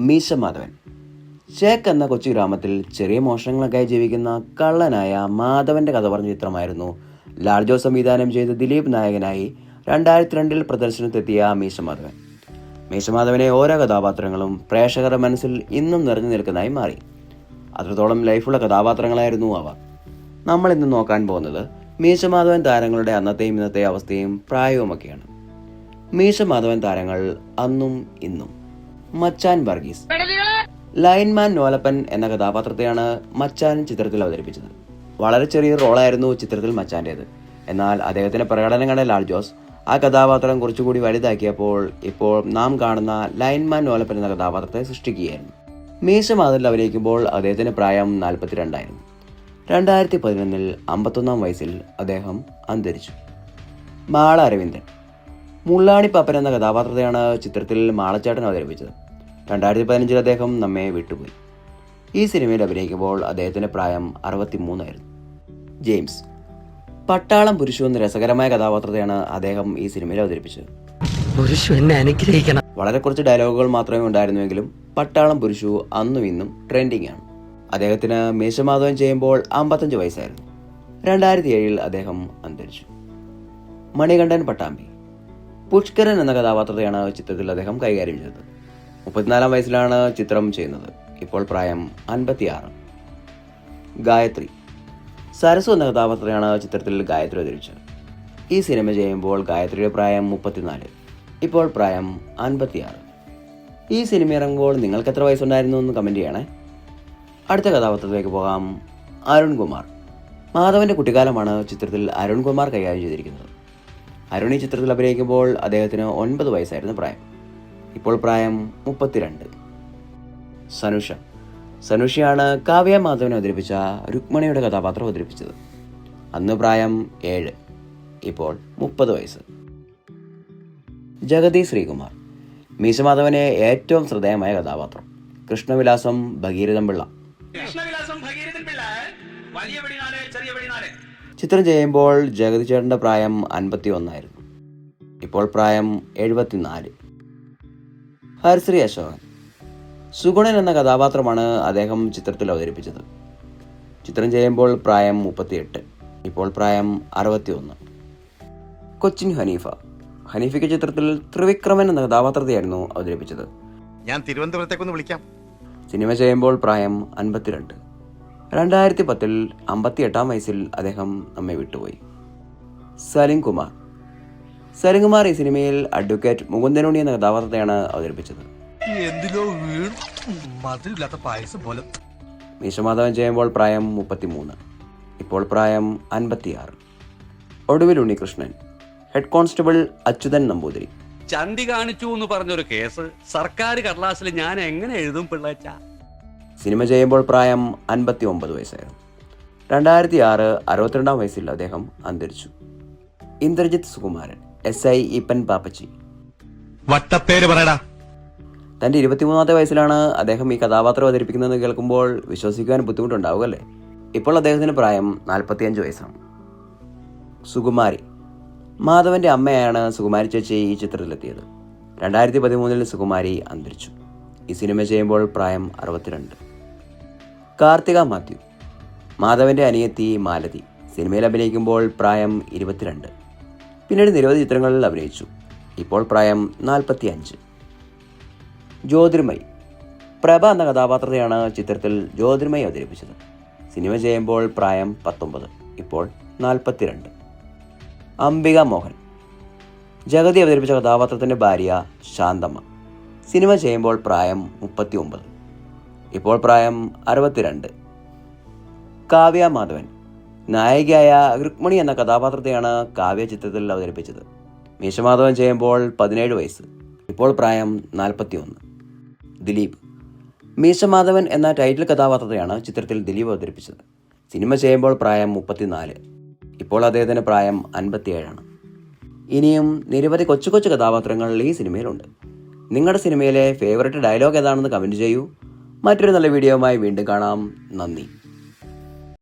മീശ മാധവൻ ചേക്ക് എന്ന കൊച്ചു ഗ്രാമത്തിൽ ചെറിയ മോഷണങ്ങളൊക്കെ ജീവിക്കുന്ന കള്ളനായ മാധവന്റെ കഥ പറഞ്ഞ ചിത്രമായിരുന്നു ലാൽജോ സംവിധാനം ചെയ്ത ദിലീപ് നായകനായി രണ്ടായിരത്തി രണ്ടിൽ പ്രദർശനത്തെത്തിയ മീശ മാധവൻ മീശമാധവനെ ഓരോ കഥാപാത്രങ്ങളും പ്രേക്ഷകരുടെ മനസ്സിൽ ഇന്നും നിറഞ്ഞു നിൽക്കുന്നതായി മാറി. അത്രത്തോളം ലൈഫുള്ള കഥാപാത്രങ്ങളായിരുന്നു അവ. നമ്മൾ ഇന്ന് നോക്കാൻ പോകുന്നത് മീശ മാധവൻ താരങ്ങളുടെ അന്നത്തെയും ഇന്നത്തെ അവസ്ഥയും പ്രായവുമൊക്കെയാണ്. മീശ മാധവൻ താരങ്ങൾ അന്നും ഇന്നും. മച്ചാൻ വർഗീസ്. ലൈൻമാൻ നോലപ്പൻ എന്ന കഥാപാത്രത്തെയാണ് മച്ചാൻ ചിത്രത്തിൽ അവതരിപ്പിച്ചത്. വളരെ ചെറിയ റോളായിരുന്നു ചിത്രത്തിൽ മച്ചാന്റേത് എന്നാൽ അദ്ദേഹത്തിന്റെ പ്രകടനം കണ്ട ലാൽ ജോസ് ആ കഥാപാത്രം കുറച്ചുകൂടി വലുതാക്കിയപ്പോൾ ഇപ്പോൾ നാം കാണുന്ന ലൈൻമാൻ നോലപ്പൻ എന്ന കഥാപാത്രത്തെ സൃഷ്ടിക്കുകയായിരുന്നു. മീശ മാതിൽ അഭിനയിക്കുമ്പോൾ അദ്ദേഹത്തിന്റെ പ്രായം നാൽപ്പത്തിരണ്ടായിരുന്നു. രണ്ടായിരത്തി പതിനൊന്നിൽ അമ്പത്തൊന്നാം വയസ്സിൽ അദ്ദേഹം അന്തരിച്ചു. മാള അരവിന്ദൻ. മുള്ളാണി പപ്പൻ എന്ന കഥാപാത്രത്തെയാണ് ചിത്രത്തിൽ മാളച്ചാട്ടൻ അവതരിപ്പിച്ചത്. രണ്ടായിരത്തി പതിനഞ്ചിൽ അദ്ദേഹം നമ്മെ വിട്ടുപോയി. ഈ സിനിമയിൽ അഭിനയിക്കുമ്പോൾ അദ്ദേഹത്തിന്റെ പ്രായം അറുപത്തിമൂന്നായിരുന്നു ജെയിംസ് പട്ടാളം പുരുഷു എന്ന രസകരമായ കഥാപാത്രത്തെയാണ് അദ്ദേഹം ഈ സിനിമയിൽ അവതരിപ്പിച്ചത്. പുരുഷു എന്നെ അനുഗ്രഹിക്കണം. വളരെ കുറച്ച് ഡയലോഗുകൾ മാത്രമേ ഉണ്ടായിരുന്നുവെങ്കിലും പട്ടാളം പുരുഷു അന്നും ഇന്നും ട്രെൻഡിങ് ആണ്. അദ്ദേഹത്തിന് മേശമാധവൻ ചെയ്യുമ്പോൾ അമ്പത്തഞ്ച് വയസ്സായിരുന്നു. രണ്ടായിരത്തി ഏഴിൽ അദ്ദേഹം അന്തരിച്ചു. മണികണ്ഠൻ പട്ടാമ്പി. പുഷ്കരൻ എന്ന കഥാപാത്രത്തെയാണ് ചിത്രത്തിൽ അദ്ദേഹം കൈകാര്യം ചെയ്തത്. മുപ്പത്തിനാലാം വയസ്സിലാണ് ചിത്രം ചെയ്യുന്നത്. ഇപ്പോൾ പ്രായം അൻപത്തിയാറ്. ഗായത്രി. സരസു എന്ന കഥാപാത്രത്തെയാണ് ചിത്രത്തിൽ ഗായത്രി അവതരിച്ചത് ഈ സിനിമ ചെയ്യുമ്പോൾ ഗായത്രിയുടെ പ്രായം മുപ്പത്തിനാല്. ഇപ്പോൾ പ്രായം അൻപത്തിയാറ്. ഈ സിനിമ ഇറങ്ങുമ്പോൾ നിങ്ങൾക്ക് എത്ര വയസ്സുണ്ടായിരുന്നു എന്ന് കമന്റ് ചെയ്യണേ. അടുത്ത കഥാപാത്രത്തിലേക്ക് പോകാം അരുൺകുമാർ. മാധവന്റെ കുട്ടിക്കാലമാണ് ചിത്രത്തിൽ അരുൺകുമാർ കൈകാര്യം ചെയ്തിരിക്കുന്നത്. അരുൺ ഈ ചിത്രത്തിൽ അഭിനയിക്കുമ്പോൾ അദ്ദേഹത്തിന് ഒൻപത് വയസ്സായിരുന്നു പ്രായം. ഇപ്പോൾ പ്രായം മുപ്പത്തിരണ്ട്. സനുഷ. സനുഷയാണ് കാവ്യ മാധവനെ അവതരിപ്പിച്ച രുക്മണിയുടെ കഥാപാത്രം അവതരിപ്പിച്ചത്. അന്ന് പ്രായം ഏഴ്. ഇപ്പോൾ മുപ്പത് വയസ്സ്. ജഗതി ശ്രീകുമാർ. മീശമാധവനെ ഏറ്റവും ശ്രദ്ധേയമായ കഥാപാത്രം. കൃഷ്ണവിലാസം ഭഗീരഥം പിള്ള കൃഷ്ണവിലാസം ഭഗീരഥൻ പിള്ള വലിയ ചെറിയ ചിത്രം ചെയ്യുമ്പോൾ ജഗതി ചേട്ടന്റെ പ്രായം അൻപത്തി ഒന്നായിരുന്നു ഇപ്പോൾ പ്രായം എഴുപത്തിനാല്. ഹരിശ്രീ അശോകൻ. സുഗുണൻ എന്ന കഥാപാത്രമാണ് അദ്ദേഹം ചിത്രത്തിൽ അവതരിപ്പിച്ചത്. ചിത്രം ചെയ്യുമ്പോൾ പ്രായം മുപ്പത്തിയെട്ട്. ഇപ്പോൾ പ്രായം അറുപത്തി ഒന്ന് കൊച്ചിൻ ഹനീഫ. ഹനീഫയ്ക്ക് ചിത്രത്തിൽ ത്രിവിക്രമൻ എന്ന കഥാപാത്രത്തെയായിരുന്നു അവതരിപ്പിച്ചത്. ഞാൻ തിരുവനന്തപുരത്തേക്കൊന്ന് വിളിക്കാം. സിനിമ ചെയ്യുമ്പോൾ പ്രായം അൻപത്തിരണ്ട്. രണ്ടായിരത്തി പത്തിൽ അമ്പത്തിയെട്ടാം വയസ്സിൽ അദ്ദേഹം നമ്മെ വിട്ടുപോയി. സലിം കുമാർ. സലിം കുമാർ ഈ സിനിമയിൽ അഡ്വക്കേറ്റ് മുകുന്ദനുണി എന്ന കഥാപാത്രത്തെയാണ് അവതരിപ്പിച്ചത്. മീശമാധവൻ ചെയ്യുമ്പോൾ പ്രായം മുപ്പത്തിമൂന്ന്. ഇപ്പോൾ പ്രായം അൻപത്തിയാറ്. ഒടുവിൽ Unnikrishnan. Head constable Achuthan Namboothiri. ചന്തി കാണിച്ചു എന്ന് പറഞ്ഞൊരു കേസ് സർക്കാർ കടലാസിൽ ഞാൻ എങ്ങനെ എഴുതും പിള്ളേച്ച? സിനിമ ചെയ്യുമ്പോൾ പ്രായം അൻപത്തി ഒമ്പത് വയസ്സായിരുന്നു. രണ്ടായിരത്തി ആറ് അറുപത്തിരണ്ടാം വയസ്സിൽ അദ്ദേഹം അന്തരിച്ചു. Indrajith Sukumaran S I Eappen Pappachi. വട്ടപ്പേര് പറയടാ. തന്റെ ഇരുപത്തിമൂന്നാമത്തെ വയസ്സിലാണ് അദ്ദേഹം ഈ കഥാപാത്രം അവതരിപ്പിക്കുന്നതെന്ന് കേൾക്കുമ്പോൾ വിശ്വസിക്കാൻ ബുദ്ധിമുട്ടുണ്ടാവുക അല്ലേ ഇപ്പോൾ അദ്ദേഹത്തിന് പ്രായം നാൽപ്പത്തിയഞ്ച് വയസ്സാണ്. സുകുമാരി. മാധവന്റെ അമ്മയാണ് സുകുമാരി ചേച്ചി ഈ ചിത്രത്തിലെത്തിയത്. രണ്ടായിരത്തി പതിമൂന്നിൽ സുകുമാരി അന്തരിച്ചു. ഈ സിനിമ ചെയ്യുമ്പോൾ പ്രായം അറുപത്തിരണ്ട്. കാർത്തിക മാത്യു മാധവന്റെ അനിയത്തി മാലതി സിനിമയിൽ അഭിനയിക്കുമ്പോൾ പ്രായം ഇരുപത്തിരണ്ട്. പിന്നീട് നിരവധി ചിത്രങ്ങളിൽ അഭിനയിച്ചു. ഇപ്പോൾ പ്രായം നാൽപ്പത്തി അഞ്ച് ജ്യോതിർമയി പ്രഭ എന്ന കഥാപാത്രത്തെയാണ് ചിത്രത്തിൽ ജ്യോതിർമയി അവതരിപ്പിച്ചത്. സിനിമ ചെയ്യുമ്പോൾ പ്രായം പത്തൊമ്പത് ഇപ്പോൾ നാൽപ്പത്തിരണ്ട്. അംബിക മോഹൻ ജഗതി അവതരിപ്പിച്ച കഥാപാത്രത്തിന്റെ ഭാര്യ ശാന്തമ്മ. സിനിമ ചെയ്യുമ്പോൾ പ്രായം മുപ്പത്തി ഒമ്പത് ഇപ്പോൾ പ്രായം അറുപത്തിരണ്ട്. കാവ്യ മാധവൻ. നായികയായ രുക്മിണി എന്ന കഥാപാത്രത്തെയാണ് കാവ്യ ചിത്രത്തിൽ അവതരിപ്പിച്ചത്. മീശമാധവൻ ചെയ്യുമ്പോൾ പതിനേഴ് വയസ്സ് ഇപ്പോൾ പ്രായം നാൽപ്പത്തി ഒന്ന് ദിലീപ്. മീശമാധവൻ എന്ന ടൈറ്റിൽ കഥാപാത്രത്തെയാണ് ചിത്രത്തിൽ ദിലീപ് അവതരിപ്പിച്ചത്. സിനിമ ചെയ്യുമ്പോൾ പ്രായം മുപ്പത്തിനാല് ഇപ്പോൾ അദ്ദേഹത്തിന് പ്രായം അൻപത്തിയേഴാണ്. ഇനിയും നിരവധി കൊച്ചു കൊച്ചു കഥാപാത്രങ്ങൾ ഈ സിനിമയിലുണ്ട്. നിങ്ങളുടെ സിനിമയിലെ ഫേവററ്റ് ഡയലോഗ് ഏതാണെന്ന് കമന്റ് ചെയ്യൂ. മറ്റൊരു നല്ല വീഡിയോയുമായി വീണ്ടും കാണാം. നന്ദി.